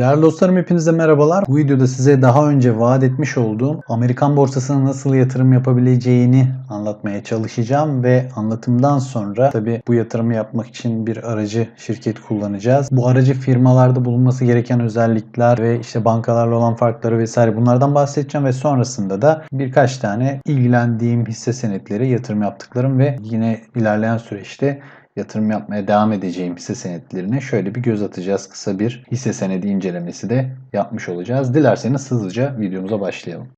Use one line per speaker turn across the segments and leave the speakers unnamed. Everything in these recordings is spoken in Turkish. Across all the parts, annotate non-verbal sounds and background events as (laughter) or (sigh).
Değerli dostlarım hepinize merhabalar. Bu videoda size daha önce vaat etmiş olduğum Amerikan borsasına nasıl yatırım yapabileceğini anlatmaya çalışacağım ve anlatımdan sonra tabi bu yatırımı yapmak için bir aracı şirket kullanacağız. Bu aracı firmalarda bulunması gereken özellikler ve işte bankalarla olan farkları vesaire bunlardan bahsedeceğim ve sonrasında da birkaç tane ilgilendiğim hisse senetleri yatırım yaptıklarım ve yine ilerleyen süreçte yatırım yapmaya devam edeceğim hisse senetlerine şöyle bir göz atacağız. Kısa bir hisse senedi incelemesi de yapmış olacağız. Dilerseniz hızlıca videomuza başlayalım.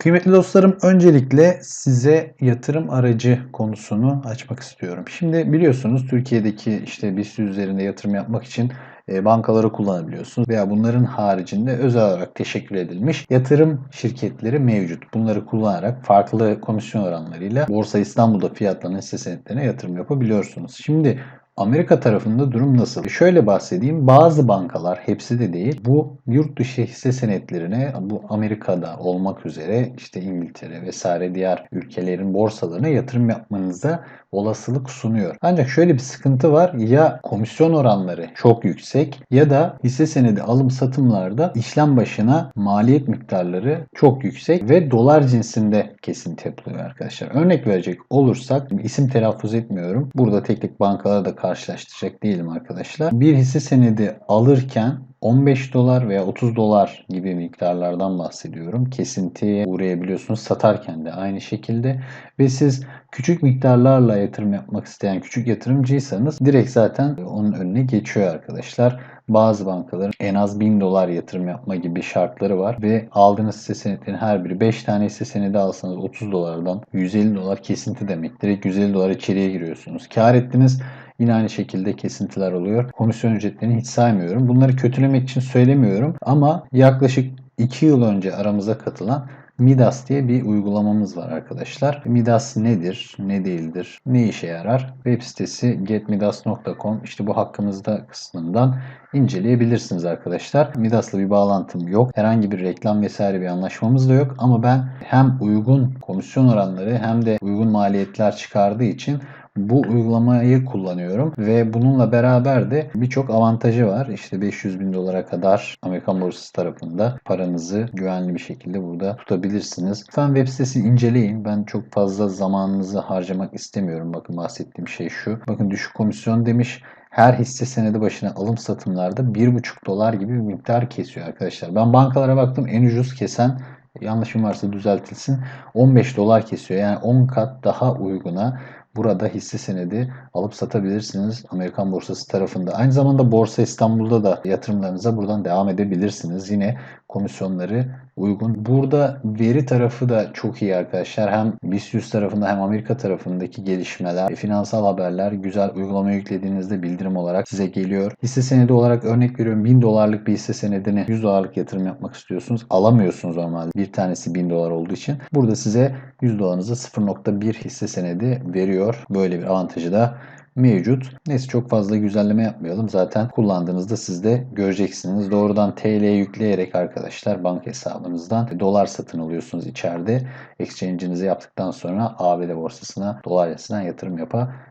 Kıymetli dostlarım öncelikle size yatırım aracı konusunu açmak istiyorum. Şimdi biliyorsunuz Türkiye'deki işte BIST üzerinde yatırım yapmak için bankaları kullanabiliyorsunuz veya bunların haricinde özel olarak teşekkür edilmiş yatırım şirketleri mevcut. Bunları kullanarak farklı komisyon oranlarıyla Borsa İstanbul'da fiyatlanan hisse senetlerine yatırım yapabiliyorsunuz. Şimdi Amerika tarafında durum nasıl? Şöyle bahsedeyim. Bazı bankalar, hepsi de değil, bu yurt dışı hisse senetlerine bu Amerika'da olmak üzere işte İngiltere vesaire diğer ülkelerin borsalarına yatırım yapmanıza olasılık sunuyor. Ancak şöyle bir sıkıntı var. Ya komisyon oranları çok yüksek ya da hisse senedi alım satımlarda işlem başına maliyet miktarları çok yüksek ve dolar cinsinde kesinti yapılıyor arkadaşlar. Örnek verecek olursak isim telaffuz etmiyorum. Burada tek tek bankalara da karşılaştıracak değilim arkadaşlar. Bir hisse senedi alırken 15 dolar veya 30 dolar gibi miktarlardan bahsediyorum. Kesintiye uğrayabiliyorsunuz satarken de aynı şekilde ve siz küçük miktarlarla yatırım yapmak isteyen küçük yatırımcıysanız direkt zaten onun önüne geçiyor arkadaşlar. Bazı bankaların en az 1000 dolar yatırım yapma gibi şartları var ve aldığınız hisse senetlerin her biri 5 tane hisse senedi alsanız 30 dolardan 150 dolar kesinti demek. Direkt 150 dolar içeriye giriyorsunuz. Kar ettiniz Yine aynı şekilde kesintiler oluyor. Komisyon ücretlerini hiç saymıyorum. Bunları kötülemek için söylemiyorum ama yaklaşık 2 yıl önce aramıza katılan Midas diye bir uygulamamız var arkadaşlar. Midas nedir, ne değildir, ne işe yarar? Web sitesi getmidas.com işte bu hakkımızda kısmından inceleyebilirsiniz arkadaşlar. Midas'la bir bağlantım yok. Herhangi bir reklam vesaire bir anlaşmamız da yok ama ben hem uygun komisyon oranları hem de uygun maliyetler çıkardığı için bu uygulamayı kullanıyorum ve bununla beraber de birçok avantajı var. İşte 500 bin dolara kadar Amerikan borsası tarafında paranızı güvenli bir şekilde burada tutabilirsiniz. Lütfen web sitesini inceleyin. Ben çok fazla zamanınızı harcamak istemiyorum. Bakın bahsettiğim şey şu. Bakın düşük komisyon demiş her hisse senedi başına alım satımlarda 1,5 dolar gibi bir miktar kesiyor arkadaşlar. Ben bankalara baktım en ucuz kesen yanlışım varsa düzeltilsin 15 dolar kesiyor. Yani 10 kat daha uyguna burada hisse senedi alıp satabilirsiniz Amerikan borsası tarafında. Aynı zamanda Borsa İstanbul'da da yatırımlarınıza buradan devam edebilirsiniz. Yine komisyonları uygun. Burada veri tarafı da çok iyi arkadaşlar. Hem BIST tarafında hem Amerika tarafındaki gelişmeler, finansal haberler güzel uygulama yüklediğinizde bildirim olarak size geliyor. Hisse senedi olarak örnek veriyorum 1000 dolarlık bir hisse senedini 100 dolarlık yatırım yapmak istiyorsunuz. Alamıyorsunuz normalde. Bir tanesi 1000 dolar olduğu için. Burada size 100 dolarınıza 0.1 hisse senedi veriyor. Böyle bir avantajı da mevcut. Neyse çok fazla güzelleme yapmayalım. Zaten kullandığınızda siz de göreceksiniz. Doğrudan TL yükleyerek arkadaşlar banka hesabınızdan dolar satın alıyorsunuz içeride. Exchange'inizi yaptıktan sonra ABD borsasına dolar yatırım yapabilirsiniz.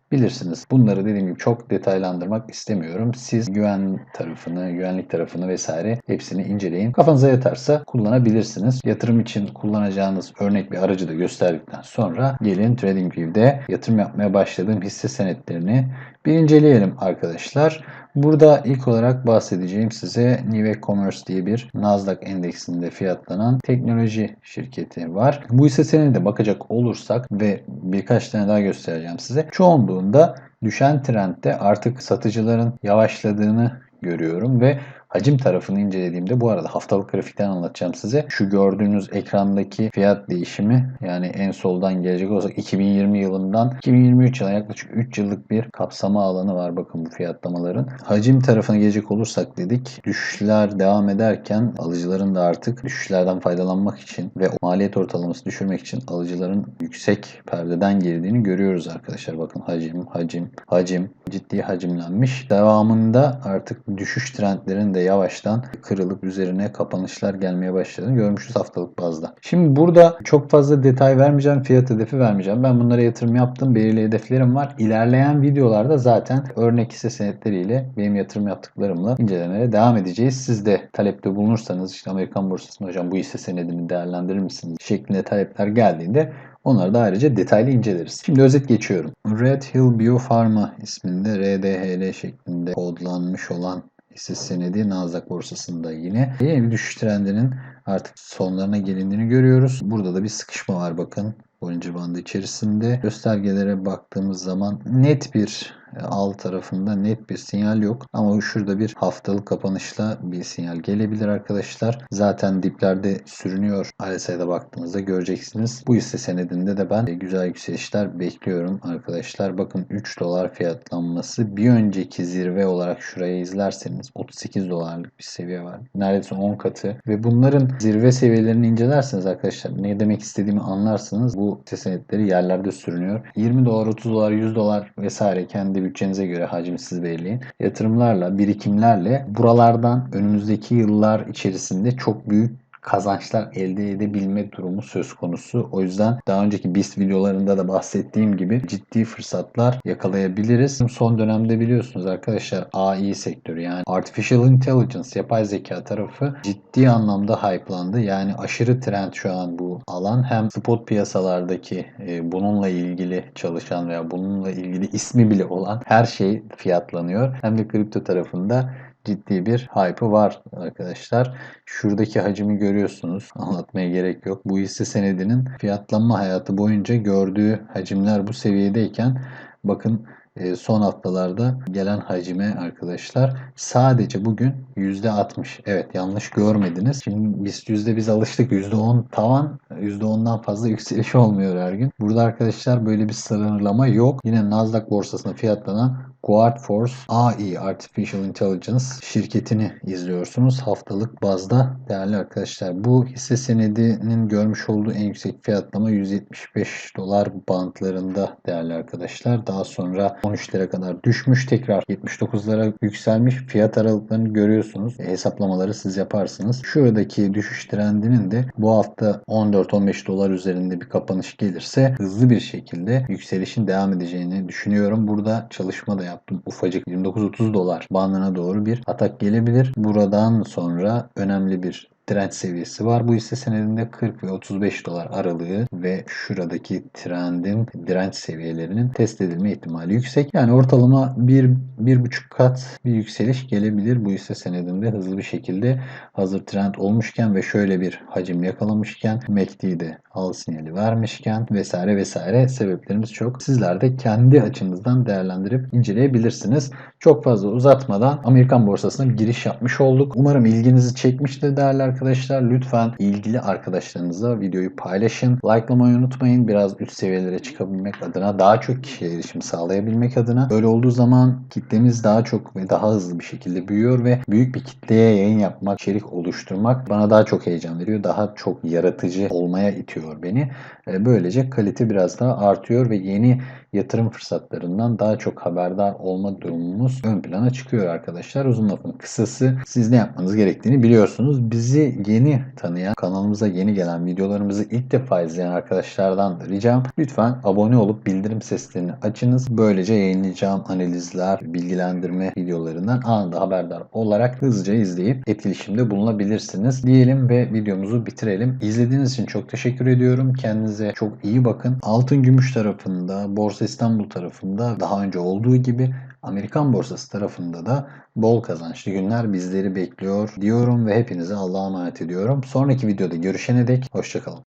Bunları dediğim gibi çok detaylandırmak istemiyorum. Siz güven tarafını, güvenlik tarafını vesaire hepsini inceleyin. Kafanıza yatarsa kullanabilirsiniz. Yatırım için kullanacağınız örnek bir aracı da gösterdikten sonra gelin TradingView'de yatırım yapmaya başladığım hisse senetlerini bir inceleyelim arkadaşlar. Burada ilk olarak bahsedeceğim size Nivek Commerce diye bir Nasdaq endeksinde fiyatlanan teknoloji şirketi var. Bu hisse senedine bakacak olursak ve birkaç tane daha göstereceğim size. Çoğunluğunda düşen trendde artık satıcıların yavaşladığını görüyorum ve hacim tarafını incelediğimde bu arada haftalık grafikten anlatacağım size. Şu gördüğünüz ekrandaki fiyat değişimi yani en soldan gelecek olsak 2020 yılından 2023 yılına yaklaşık 3 yıllık bir kapsama alanı var bakın bu fiyatlamaların. Hacim tarafına gelecek olursak dedik düşüşler devam ederken alıcıların da artık düşüşlerden faydalanmak için ve maliyet ortalaması düşürmek için alıcıların yüksek perdeden girdiğini görüyoruz arkadaşlar. Bakın hacim, hacim, hacim ciddi hacimlenmiş. Devamında artık düşüş trendlerinin de de yavaştan kırılıp üzerine kapanışlar gelmeye başladığını görmüşüz haftalık bazda. Şimdi burada çok fazla detay vermeyeceğim. Fiyat hedefi vermeyeceğim. Ben bunlara yatırım yaptım. Belirli hedeflerim var. İlerleyen videolarda zaten örnek hisse senetleriyle benim yatırım yaptıklarımla incelemeye devam edeceğiz. Siz de talepte bulunursanız işte Amerikan borsasında hocam bu hisse senedini değerlendirir misiniz şeklinde talepler geldiğinde Onları da ayrıca detaylı inceleriz. Şimdi özet geçiyorum. Red Hill Biopharma isminde RDHL şeklinde kodlanmış olan hisse senedi Nasdaq borsasında yine yeni bir düşüş trendinin artık sonlarına gelindiğini görüyoruz. Burada da bir sıkışma var bakın. Bollinger bandı içerisinde göstergelere baktığımız zaman net bir al tarafında net bir sinyal yok. Ama şurada bir haftalık kapanışla bir sinyal gelebilir arkadaşlar. Zaten diplerde sürünüyor. RSI'de baktığınızda göreceksiniz. Bu hisse senedinde de ben güzel yükselişler bekliyorum arkadaşlar. Bakın 3 dolar fiyatlanması bir önceki zirve olarak şuraya izlerseniz 38 dolarlık bir seviye var. Neredeyse 10 katı ve bunların zirve seviyelerini incelerseniz arkadaşlar ne demek istediğimi anlarsınız. Bu hisse senetleri yerlerde sürünüyor. 20 dolar, 30 dolar, 100 dolar vesaire kendi kendi bütçenize göre hacmi siz belirleyin. Yatırımlarla, birikimlerle buralardan önümüzdeki yıllar içerisinde çok büyük kazançlar elde edebilme durumu söz konusu. O yüzden daha önceki BIST videolarında da bahsettiğim gibi ciddi fırsatlar yakalayabiliriz. Son dönemde biliyorsunuz arkadaşlar AI sektörü yani Artificial Intelligence yapay zeka tarafı ciddi anlamda hype'landı. Yani aşırı trend şu an bu alan. Hem spot piyasalardaki e, bununla ilgili çalışan veya bununla ilgili ismi bile olan her şey fiyatlanıyor. Hem de kripto tarafında ciddi bir hype'ı var arkadaşlar. Şuradaki hacmi görüyorsunuz. Anlatmaya gerek yok. Bu hisse senedinin fiyatlanma hayatı boyunca gördüğü hacimler bu seviyedeyken bakın e, son haftalarda gelen hacime arkadaşlar sadece bugün %60. Evet yanlış görmediniz. Şimdi biz yüzde biz alıştık %10 tavan %10'dan fazla (laughs) yükseliş olmuyor her gün. Burada arkadaşlar böyle bir sınırlama yok. Yine Nasdaq borsasında fiyatlanan Guard Force AI Artificial Intelligence şirketini izliyorsunuz haftalık bazda değerli arkadaşlar. Bu hisse senedinin görmüş olduğu en yüksek fiyatlama 175 dolar bantlarında değerli arkadaşlar. Daha sonra 13 lira kadar düşmüş tekrar 79'lara yükselmiş fiyat aralıklarını görüyorsunuz. E, hesaplamaları siz yaparsınız. Şuradaki düşüş trendinin de bu hafta 14-15 dolar üzerinde bir kapanış gelirse hızlı bir şekilde yükselişin devam edeceğini düşünüyorum. Burada çalışma da yaptım. Ufacık 29-30 dolar bandına doğru bir atak gelebilir. Buradan sonra önemli bir direnç seviyesi var. Bu hisse senedinde 40 ve 35 dolar aralığı ve şuradaki trendin direnç seviyelerinin test edilme ihtimali yüksek. Yani ortalama 1 1,5 kat bir yükseliş gelebilir bu hisse senedinde hızlı bir şekilde hazır trend olmuşken ve şöyle bir hacim yakalamışken MACD'de al sinyali vermişken vesaire vesaire sebeplerimiz çok. Sizler de kendi açınızdan değerlendirip inceleyebilirsiniz. Çok fazla uzatmadan Amerikan borsasına giriş yapmış olduk. Umarım ilginizi çekmiştir değerli arkadaşlar. Lütfen ilgili arkadaşlarınızla videoyu paylaşın. Likelamayı unutmayın. Biraz üst seviyelere çıkabilmek adına daha çok kişiye erişim sağlayabilmek adına. Böyle olduğu zaman kitlemiz daha çok ve daha hızlı bir şekilde büyüyor ve büyük bir kitleye yayın yapmak, içerik oluşturmak bana daha çok heyecan veriyor. Daha çok yaratıcı olmaya itiyor beni. E, böylece kalite biraz daha artıyor ve yeni yatırım fırsatlarından daha çok haberdar olma durumumuz ön plana çıkıyor arkadaşlar. Uzun lafın kısası siz ne yapmanız gerektiğini biliyorsunuz. Bizi yeni tanıyan, kanalımıza yeni gelen videolarımızı ilk defa izleyen arkadaşlardan da ricam lütfen abone olup bildirim seslerini açınız. Böylece yayınlayacağım analizler, bilgilendirme videolarından anında haberdar olarak hızlıca izleyip etkileşimde bulunabilirsiniz. Diyelim ve videomuzu bitirelim. İzlediğiniz için çok teşekkür ediyorum. Kendinize çok iyi bakın. Altın gümüş tarafında, borsa Borsa İstanbul tarafında daha önce olduğu gibi Amerikan borsası tarafında da bol kazançlı günler bizleri bekliyor diyorum ve hepinize Allah'a emanet ediyorum. Sonraki videoda görüşene dek hoşçakalın.